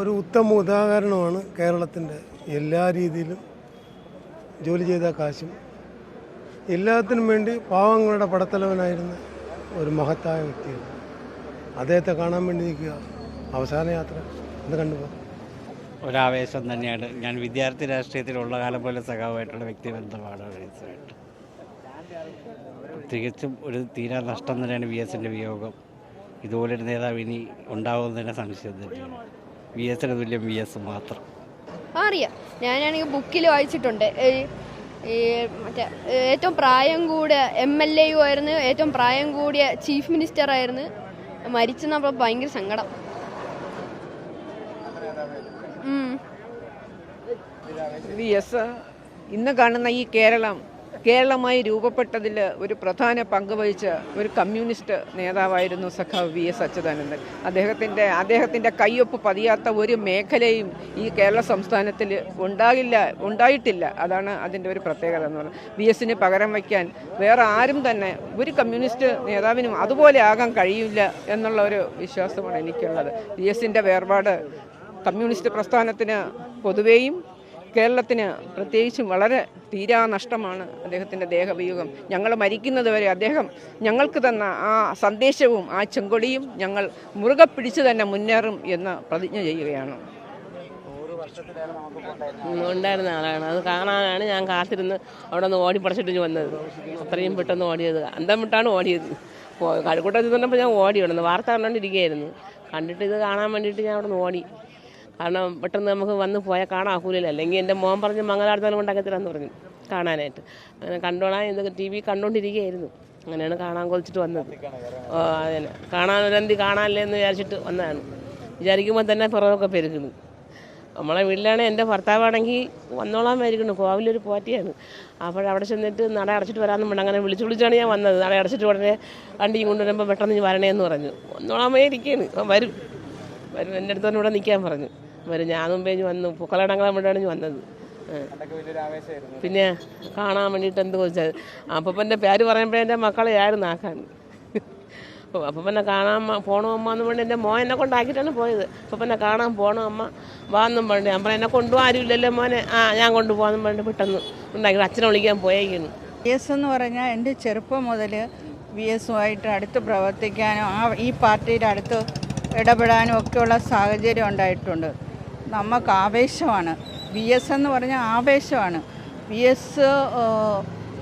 ഒരു ഉത്തമ ഉദാഹരണമാണ് കേരളത്തിന്റെ എല്ലാ രീതിയിലും ജോലി ചെയ്ത കാശും എല്ലാത്തിനും വേണ്ടി പാവങ്ങളുടെ പടത്തലവനായിരുന്ന ഒരു മഹത്തായ വ്യക്തിയാണ്. അദ്ദേഹത്തെ കാണാൻ വേണ്ടി നിൽക്കുക. അവസാന യാത്ര. എന്ന് കണ്ടുപോകും ഒരാവേശം തന്നെയാണ്. ഞാൻ വിദ്യാർത്ഥി രാഷ്ട്രീയത്തിലുള്ള കാലം പോലെ സഖാവായിട്ടുള്ള വ്യക്തി ബന്ധമാണ് തികച്ചും ഒരു തീരാ നഷ്ടം തന്നെയാണ് വി എസിന്റെ വിയോഗം. ഇതുപോലൊരു നേതാവ് ഇനി ഉണ്ടാവുമെന്ന് തന്നെ സംശയം തന്നെയാണ്. വി എസിന് തുല്യം വി എസ് മാത്രം. അറിയാം. ഞാനാണെങ്കിൽ ബുക്കിൽ വായിച്ചിട്ടുണ്ട്. ഈ മറ്റേ ഏറ്റവും പ്രായം കൂടിയ എം എൽ എ ആയിരുന്നു. ഏറ്റവും പ്രായം കൂടിയ ചീഫ് മിനിസ്റ്റർ ആയിരുന്നു. മരിച്ചു നമ്മൾ ഭയങ്കര സങ്കടം. വി എസ് ഇന്ന് കാണുന്ന ഈ കേരളം കേരളമായി രൂപപ്പെട്ടതിൽ ഒരു പ്രധാന പങ്ക് വഹിച്ച ഒരു കമ്മ്യൂണിസ്റ്റ് നേതാവായിരുന്നു സഖാവ് വി എസ് അച്യുതാനന്ദൻ. അദ്ദേഹത്തിന്റെ അദ്ദേഹത്തിന്റെ കയ്യൊപ്പ് പതിയാത്ത ഒരു മേഖലയും ഈ കേരള സംസ്ഥാനത്തിൽ ഉണ്ടാകില്ല ഉണ്ടായിട്ടില്ല. അതാണ് അതിന്റെ ഒരു പ്രത്യേകത എന്ന് പറയുന്നത്. വി എസിന് പകരം വയ്ക്കാൻ വേറെ ആരും തന്നെ ഒരു കമ്മ്യൂണിസ്റ്റ് നേതാവിനും അതുപോലെ ആകാൻ കഴിയില്ല എന്നുള്ള ഒരു വിശ്വാസമാണ് എനിക്കുള്ളത്. വി എസിന്റെ വേർപാട് കമ്മ്യൂണിസ്റ്റ് പ്രസ്ഥാനത്തിന് പൊതുവേയും കേരളത്തിന് പ്രത്യേകിച്ചും വളരെ തീരാ നഷ്ടമാണ് അദ്ദേഹത്തിന്റെ ദേഹവിയോഗം. ഞങ്ങൾ മരിക്കുന്നത് വരെ അദ്ദേഹം ഞങ്ങൾക്ക് തന്ന ആ സന്ദേശവും ആ ചെങ്കൊടിയും ഞങ്ങൾ മുറുകെ പിടിച്ചു തന്നെ മുന്നേറും എന്ന് പ്രതിജ്ഞ ചെയ്യുകയാണ്. ഉണ്ടായിരുന്ന ആളാണ്. അത് കാണാനാണ് ഞാൻ കാത്തിരുന്ന് അവിടെ നിന്ന് ഓടി പഠിച്ചിട്ട് വന്നത്. അത്രയും പെട്ടെന്ന് ഓടിയത്. അന്തം വിട്ടാണ് ഓടിയത് കഴക്കൂട്ടത്തിൽ നിന്നപ്പോൾ ഞാൻ ഓടി വിടുന്നത് വാർത്ത കണ്ടുകൊണ്ടിരിക്കുകയായിരുന്നു കണ്ടിട്ട് ഇത് കാണാൻ വേണ്ടിയിട്ട് ഞാൻ അവിടെ നിന്ന് ഓടി. കാരണം പെട്ടെന്ന് നമുക്ക് വന്ന് പോയാൽ കാണാൻ ആക്കൂലല്ലോ അല്ലെങ്കിൽ എന്റെ മോൻ പറഞ്ഞ് മംഗലാടുത്താലും കൊണ്ടാക്കത്തില്ലെന്ന് പറഞ്ഞു കാണാനായിട്ട്. അങ്ങനെ കണ്ടോളാൻ എന്തൊക്കെ ടി വി കണ്ടുകൊണ്ടിരിക്കുകയായിരുന്നു അങ്ങനെയാണ് കാണാൻ കൊതിച്ചിട്ട് വന്നത്. ഓ അതന്നെ. കാണാൻ ഒരന്തി കാണാനല്ലേ എന്ന് വിചാരിച്ചിട്ട് വന്നതാണ്. വിചാരിക്കുമ്പോൾ തന്നെ പുറമൊക്കെ പെരുകുന്നു. നമ്മളെ വീട്ടിലാണ് എന്റെ ഭർത്താവാണെങ്കിൽ വന്നോളാൻ മരിക്കുന്നു കോവിലൊരു പോറ്റിയാണ് അപ്പോൾ അവിടെ ചെന്നിട്ട് നട അടച്ചിട്ട് വരാമെന്ന് പറഞ്ഞു അങ്ങനെ വിളിച്ചു വിളിച്ചാണ് ഞാൻ വന്നത്. നട അടച്ചിട്ട് ഉടനെ വണ്ടിയും കൊണ്ടുവരുമ്പോൾ പെട്ടെന്ന് വരണേ എന്ന് പറഞ്ഞു. വന്നോളാൻ ഇരിക്കുകയാണ്. അവൻ വരും. വരും. എന്റെ അടുത്തോടെ ഇവിടെ നിൽക്കാൻ പറഞ്ഞു. വരും. ഞാൻ മുമ്പേ വന്നു. പൂക്കളടങ്ങളെ ഞാൻ വന്നത്. പിന്നെ കാണാൻ വേണ്ടിയിട്ട് എന്ത് ചോദിച്ചത് അപ്പന്റെ പേര് പറയുമ്പോഴേ എന്റെ മക്കളെ ആയിരുന്നു ആക്കാൻ. അപ്പം പിന്നെ കാണാൻ പോണോ അമ്മ എന്ന് പറഞ്ഞ് എന്റെ മോൻ എന്നെ കൊണ്ടാക്കിയിട്ടാണ് പോയത്. അപ്പം പിന്നെ കാണാൻ പോണോ അമ്മ വാ എന്നും പറഞ്ഞു. ഞാൻ എന്നെ കൊണ്ടുപോകാൻ ആരുമില്ലല്ലോ മോനെ. ആ ഞാൻ കൊണ്ടുപോകാമെന്നും പറഞ്ഞിട്ട് പെട്ടെന്ന് ഉണ്ടാക്കി. അച്ഛനെ വിളിക്കാൻ പോയേക്കുന്നു. വി എസ് എന്ന് പറഞ്ഞാൽ എന്റെ ചെറുപ്പം മുതൽ വി എസുമായിട്ട് അടുത്ത് പ്രവർത്തിക്കാനും ആ ഈ പാർട്ടിയുടെ അടുത്ത് ഇടപെടാനും ഒക്കെയുള്ള സാഹചര്യം ഉണ്ടായിട്ടുണ്ട്. നമുക്ക് ആവേശമാണ്. വി എസ് എന്ന് പറഞ്ഞാൽ ആവേശമാണ്. വി എസ്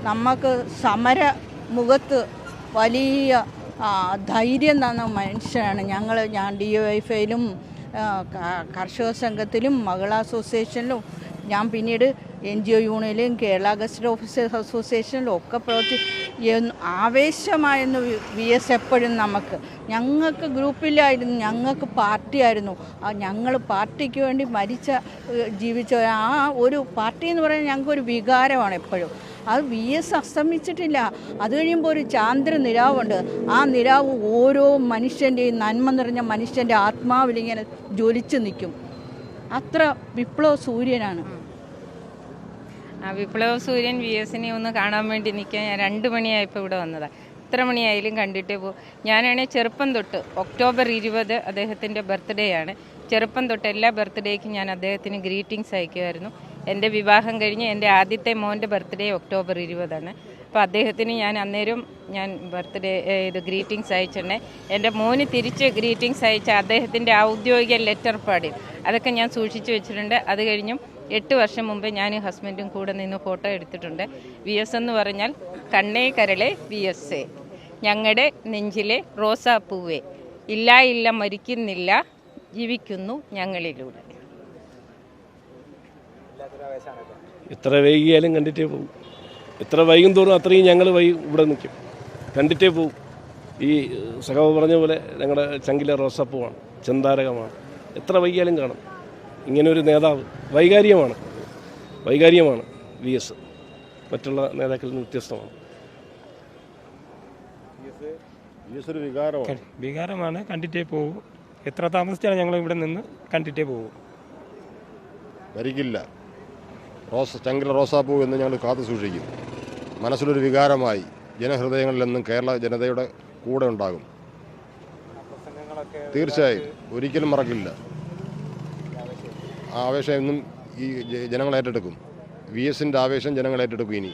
നമുക്ക് സമര മുഖത്ത് വലിയ ധൈര്യം തന്ന മനുഷ്യനാണ്. ഞങ്ങൾ ഞാൻ ഡി വൈഫൈയിലും കർഷക സംഘത്തിലും മഹിളാ അസോസിയേഷനിലും ഞാൻ പിന്നീട് എൻ ജി ഒ യൂണിയനിലും കേരള ഗസ്റ്റ് ഓഫീസേഴ്സ് അസോസിയേഷനിലും ഒക്കെ പ്രവർത്തി ആവേശമായിരുന്നു വി എസ് എപ്പോഴും നമുക്ക്. ഞങ്ങൾക്ക് ഗ്രൂപ്പിലായിരുന്നു ഞങ്ങൾക്ക് പാർട്ടിയായിരുന്നു. ഞങ്ങൾ പാർട്ടിക്ക് വേണ്ടി മരിച്ച ജീവിച്ച ആ ഒരു പാർട്ടി എന്ന് പറയുന്നത് ഞങ്ങൾക്കൊരു വികാരമാണ് എപ്പോഴും. അത് വി എസ് അസ്തമിച്ചിട്ടില്ല. അത് കഴിയുമ്പോൾ ഒരു ചാന്ദ്ര നിരാവുണ്ട് ആ നിരാവ് ഓരോ മനുഷ്യന്റെയും നന്മ നിറഞ്ഞ മനുഷ്യന്റെ ആത്മാവിലിങ്ങനെ ജ്വലിച്ച് നിൽക്കും. അത്ര വിപ്ലവ സൂര്യനാണ്. ആ വിപ്ലവ സൂര്യൻ വി എസിനെ ഒന്ന് കാണാൻ വേണ്ടി നിൽക്കാൻ ഞാൻ രണ്ട് മണിയായപ്പോൾ ഇവിടെ വന്നതാണ് എത്ര മണിയായാലും കണ്ടിട്ടേ പോകും ഞാനാണെങ്കിൽ ചെറുപ്പം തൊട്ട് ഒക്ടോബർ ഇരുപത് അദ്ദേഹത്തിന്റെ ബർത്ത്ഡേ ആണ്. ചെറുപ്പം തൊട്ട് എല്ലാ ബർത്ത്ഡേക്കും ഞാൻ അദ്ദേഹത്തിന് ഗ്രീറ്റിങ്സ് അയക്കുമായിരുന്നു. എന്റെ വിവാഹം കഴിഞ്ഞ് എന്റെ ആദ്യത്തെ മോന്റെ ബർത്ത്ഡേ ഒക്ടോബർ ഇരുപതാണ്. അപ്പോൾ അദ്ദേഹത്തിന് ഞാൻ അന്നേരം ഞാൻ ബർത്ത്ഡേ ഇത് ഗ്രീറ്റിങ്സ് അയച്ചിട്ടുണ്ട് എന്റെ മോന് തിരിച്ച് ഗ്രീറ്റിംഗ്സ് അയച്ച അദ്ദേഹത്തിന്റെ ഔദ്യോഗിക ലെറ്റർ പാടി അതൊക്കെ ഞാൻ സൂക്ഷിച്ചു വെച്ചിട്ടുണ്ട്. അത് കഴിഞ്ഞും എട്ട് വർഷം മുമ്പ് ഞാൻ ഹസ്ബൻഡും കൂടെ നിന്ന് ഫോട്ടോ എടുത്തിട്ടുണ്ട്. വി എസ് എന്ന് പറഞ്ഞാൽ കണ്ണേ കരളെ വി എസ് എ ഞങ്ങളുടെ നെഞ്ചിലെ റോസാപ്പൂവേ ഇല്ല ഇല്ല മരിക്കുന്നില്ല ജീവിക്കുന്നു ഞങ്ങളിലൂടെ. എത്ര വൈകിയാലും കണ്ടിട്ടേ പോകും എത്ര വൈകും തോറും അത്രയും ഞങ്ങൾ വൈ ഇവിടെ നിൽക്കും. കണ്ടിട്ടേ പോകും ഈ സഖാവ് പറഞ്ഞ പോലെ ഞങ്ങളുടെ ചങ്കിലെ റോസാപ്പൂവാണ് ചെന്താരകമാണ് എത്ര വൈകിയാലും കാണും. ഇങ്ങനെ ഒരു നേതാവ് വൈകാരികമാണ്. വൈകാരികമാണ് വി എസ്. മറ്റുള്ള നേതാക്കളിൽ നിന്ന് വ്യത്യസ്തമാണ്. വികാരമാണ്. കണ്ടിട്ടേ പോകും എത്ര താമസിച്ചാണ് ഞങ്ങൾ ഇവിടെ നിന്ന് കണ്ടിട്ടേ പോകും മരിക്കില്ല റോസ ചങ്കില റോസാപ്പൂ എന്ന് ഞങ്ങൾ കാത്തു സൂക്ഷിക്കും മനസ്സിലൊരു വികാരമായി ജനഹൃദയങ്ങളിലെന്നും കേരള ജനതയുടെ കൂടെ ഉണ്ടാകും. തീർച്ചയായും. ഒരിക്കലും മറക്കില്ല. ആവേശം എന്നും ഈ ജനങ്ങൾ ഏറ്റെടുക്കും. വി എസിന്റെ ആവേശം ജനങ്ങൾ ഏറ്റെടുക്കും ഇനി.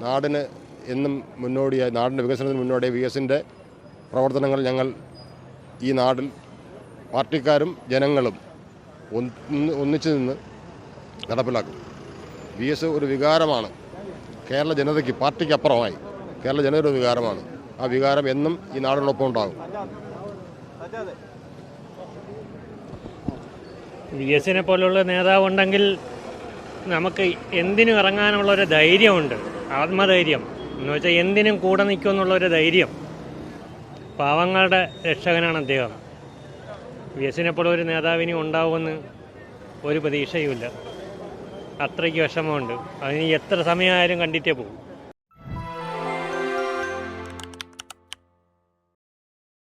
നാടിന് എന്നും മുന്നോടിയായി നാടിന്റെ വികസനത്തിന് മുന്നോടിയായി വി എസിന്റെ പ്രവർത്തനങ്ങൾ ഞങ്ങൾ ഈ നാടിൽ പാർട്ടിക്കാരും ജനങ്ങളും ഒന്ന് ഒന്നിച്ചു നിന്ന് നടപ്പിലാക്കും. വി എസ് ഒരു വികാരമാണ്. കേരള ജനതയ്ക്ക് പാർട്ടിക്ക് അപ്പുറമായി കേരള ജനതയുടെ വികാരമാണ്. ആ വികാരം എന്നും ഈ നാടിനൊപ്പം ഉണ്ടാകും. വി എസിനെ പോലുള്ള നേതാവുണ്ടെങ്കിൽ നമുക്ക് എന്തിനും ഇറങ്ങാനുള്ള ഒരു ധൈര്യമുണ്ട്. ആത്മധൈര്യം. എന്ന് വെച്ചാൽ എന്തിനും കൂടെ നിൽക്കുമെന്നുള്ള ഒരു ധൈര്യം. പാവങ്ങളുടെ രക്ഷകനാണ് അദ്ദേഹം. വി എസിനെ പോലെ ഒരു നേതാവിനി ഉണ്ടാവുമെന്ന് ഒരു പ്രതീക്ഷയുമില്ല. അത്രയ്ക്ക് വിഷമമുണ്ട്. അതിന് എത്ര സമയമായാലും കണ്ടിട്ടേ പോകും.